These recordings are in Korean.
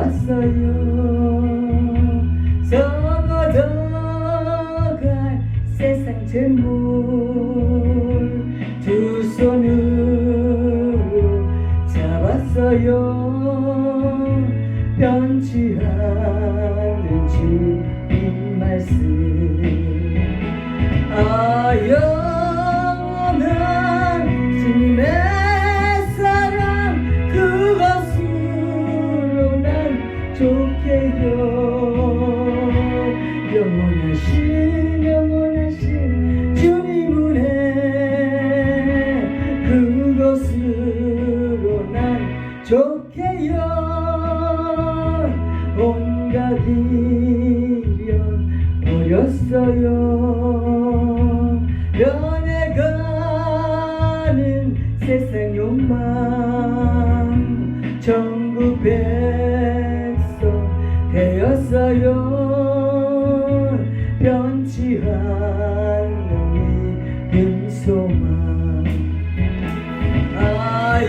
왔어요. 서어져갈 세상 제물 두 손으로 잡았어요. 변치 않은 주님 말씀. 아여 영원하신 영원하신 주님 은혜 그것으로 난 좋게요 온갖 미련 버렸어요. 변해가는 세상 욕망 천국 백 소망 아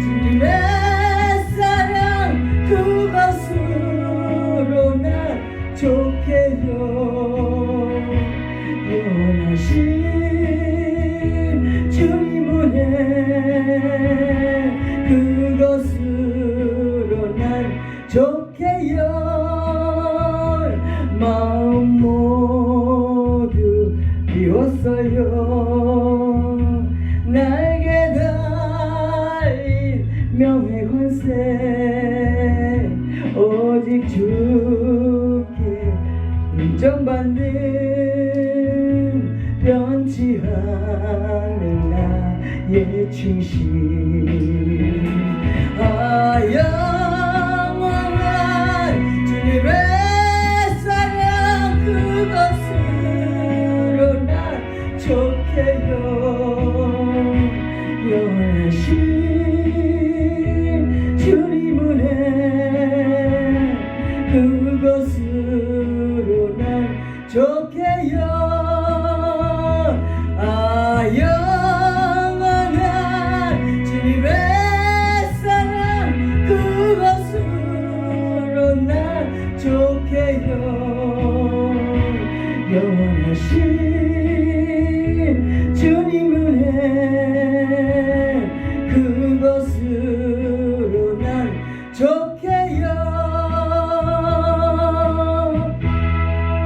주님의 사랑 그것으로 난 좋게 요 명예 권세. 오직 주께 인정받는 변치 않는 나의 중심 경험하신 주님 은혜 그것으로 난 좁.